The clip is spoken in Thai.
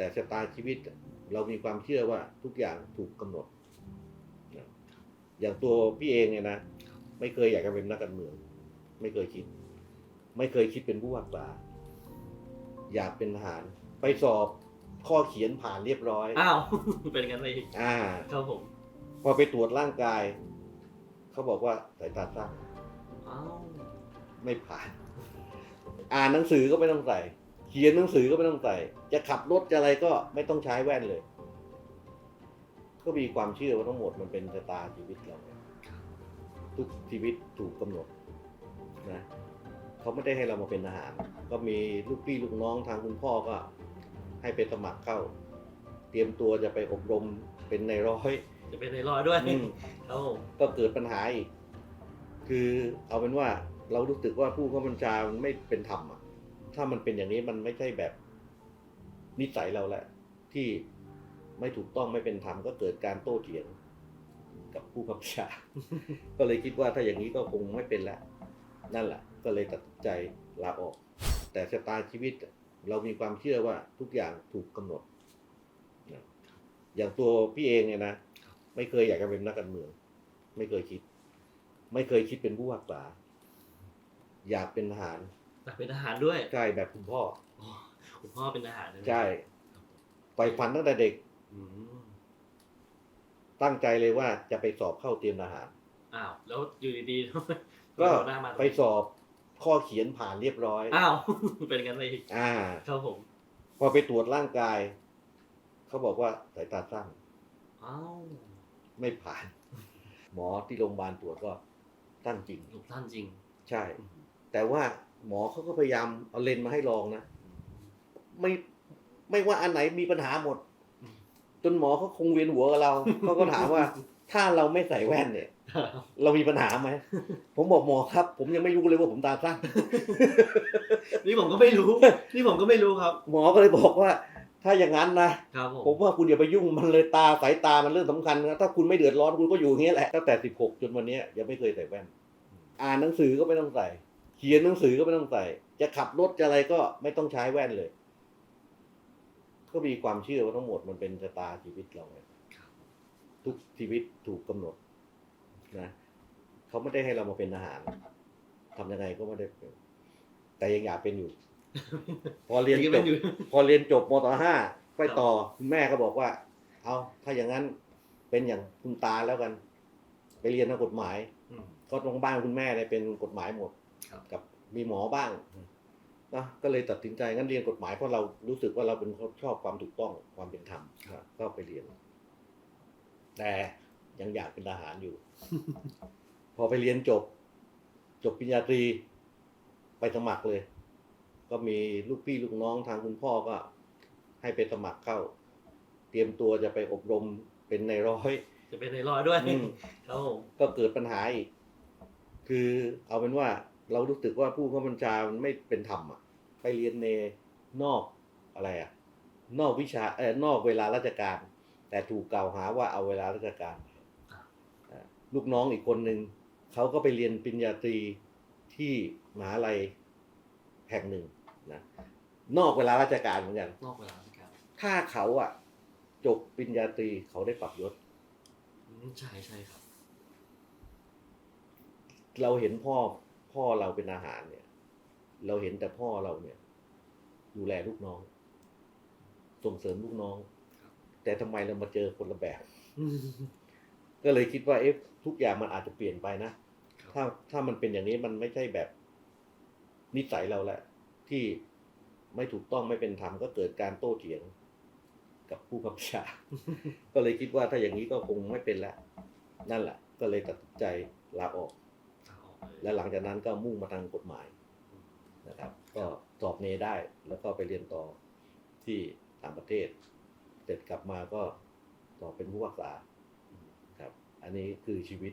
แต่ชะตาชีวิตเรามีความเชื่อว่าทุกอย่างถูกกำหนดนะอย่างตัวพี่เองเนี่ยนะ ไม่เคยอยากจะเป็นนักการเมือง ไม่เคยคิด ไม่เคยคิดเป็นผู้ว่าการอยากเป็นทหาร ไปสอบข้อเขียนผ่านเรียบร้อย อ้าว เป็นงั้นเลยอีกอ่าครับผม พอไปตรวจร่างกาย เขาบอกว่าสายตาสั้นอ้าว ไม่ผ่าน อ่านหนังสือก็ไม่ต้องใส่ เขียนหนังสือก็ไม่ต้องใส่ จะขับรถจะอะไรก็ไม่ต้องใช้แว่นเลย ก็มีความเชื่อว่าทั้งหมดมันเป็นชะตาชีวิตเราเนี่ยทุกชีวิตถูกกำหนดนะเขาไม่ได้ให้เรามาเป็นทหาร ก็มีลูกพี่ลูกน้องทางคุณพ่อก็ ให้ไปสมัครเข้า เตรียมตัวจะไปอบรมเป็นในายร้อย จะเป็นในรอยด้วยอืมครับผมก็เกิดปัญหาอีก คือเอาเป็นว่าเรารู้สึกว่าผู้ข้าบัญชามันไม่เป็นธรรมอะ ถ้ามันเป็นอย่างนี้มันไม่ใช่แบบนิสัยเราแหละ ที่ไม่ถูกต้องไม่เป็นธรรมก็เกิดการโต้เถียงกับผู้ข้าบัญชา ก็เลยคิดว่าถ้าอย่างนี้ก็คงไม่เป็นแล้วนั่นแหละ ก็เลยตัดใจลาออก แต่ชะตาชีวิตเรามีความเชื่อว่าทุกอย่างถูกกำหนด อย่างตัวพี่เองเนี่ยนะไม่เคยอยากจะเป็นนักการเมือง ไม่เคยคิด ไม่เคยคิดเป็นผู้ว่าการอยากเป็นทหาร แต่เป็นทหารด้วยใช่แบบคุณพ่ออ๋อคุณพ่อเป็นทหารเลยไหมใช่ไฟฝันตั้งแต่เด็กอืมตั้งใจเลยว่าจะไปสอบเข้าเตรียมทหารอ้าวแล้วอยู่ดีๆก็หัวหน้ามาไปสอบข้อเขียนผ่านเรียบร้อยอ้าวเป็นงั้นเลยอีกอ่าครับผมพอไปตรวจร่างกาย เขาบอกว่าสายตาสั้นอ้าวไม่ผ่าน หมอที่โรงพยาบาลตรวจก็สั้นจริงหลุมสั้นจริง ใช่ แต่ว่า หมอเขาก็พยายามเอาเลนส์มาให้ลองนะไม่ไม่ว่าอันไหนมีปัญหาหมดอืมจนหมอเขาคงเวียนหัวกับเราเขาก็ถามว่า ถ้าเราไม่ใส่แว่นเนี่ย เรามีปัญหาไหมผมบอกหมอครับ ผมยังไม่รู้เลยว่าผมตาสั้นนี่ผมก็ไม่รู้ นี่ผมก็ไม่รู้ครับ หมอก็เลยบอกว่า ถ้าอย่างนั้นนะครับผมผมว่าคุณอย่าไปยุ่งมันเลยตาสายตามันเรื่องสำคัญนะถ้าคุณไม่เดือดร้อนคุณก็อยู่อย่างนี้ยแหละตั้งแต่สิบหกจนวันเนี้ยยังไม่เคยใส่แว่น อ่านหนังสือก็ไม่ต้องใส่ เขียนหนังสือก็ไม่ต้องใส่ จะขับรถจะอะไรก็ไม่ต้องใช้แว่นเลย ก็มีความเชื่อว่าทั้งหมดมันเป็นชะตาชีวิตเราไงครับทุกชีวิตถูกกำหนดนะเขาไม่ได้ให้เรามาเป็นทหารทำยังไงก็ไม่ได้เป็นแต่ยังอยากเป็นอยู่ พอเรียนยังจเป็บอยู่พอเรียนจบมต่ห้าไปต่อคุณแม่ก็บอกว่า เอาถ้าอย่างนั้นเป็นอย่างคุณตาแล้วกัน ไปเรียนทางกฎหมายอืมก็ตรงบ้านคุณแม่เนี่ยเป็นกฎหมายหมดครับ กับมีหมอบ้างนะก็เลยตัดสินใจงั้นเรียนกฎหมายเพราะเรารู้สึกว่าเราเป็นคนชอบความถูกต้องความเป็นธรรมนะก็ไปเรียน แต่ยังอยากเป็นทหารอยู่ พอไปเรียนจบ จบปริญญาตรี ไปสมัครเลย ก็มีลูกพี่ลูกน้องทางคุณพ่อก็ ให้ไปสมัครเข้า เตรียมตัวจะไปอบรมเป็นในายร้อย จะเป็นในรอยด้วยอืมครับผมก็เกิดปัญหาอีกคือเอาเป็นว่า เรารู้สึกว่าผู้ข้าบัญชามันไม่เป็นธรรมอะ ไปเรียนในนอกอะไรอะ นอกวิชาเออนอกเวลาราชการ แต่ถูกกล่าวหาว่าเอาเวลาราชการอ่าลูกน้องอีกคนหนึ่งเขาก็ไปเรียนปริญญาตรีที่มหาลัยแห่งหนึ่งนะนอกเวลาราชการเหมือนกัน นอกเวลาราชการ ถ้าเขาอะ จบปริญญาตรีเขาได้ปรับยศอืมใช่ใช่ครับ เราเห็นพ่อ พ่อเราเป็นอาหารเนี่ย เราเห็นแต่พ่อเราเนี่ย ดูแลลูกน้อง ส่งเสริมลูกน้อง แต่ทำไมเรามาเจอคนละแบบ ก็เลยคิดว่าเอ๊ะทุกอย่างมันอาจจะเปลี่ยนไปนะครับถ้าถ้ามันเป็นอย่างนี้มันไม่ใช่แบบนิสัยเราแหละ ที่ไม่ถูกต้องไม่เป็นธรรมก็เกิดการโต้เถียงกับผู้ขับชา ก็เลยคิดว่าถ้าอย่างนี้ก็คงไม่เป็นแล้วนั่นแหละ ก็เลยตัดสินใจลาออก และหลังจากนั้นก็มุ่งมาทางกฎหมายนะครับ ก็สอบเนได้แล้วก็ไปเรียนต่อที่ต่างประเทศ เสร็จกลับมาก็ต่อเป็นผู้ว่ากาครับ อันนี้คือชีวิต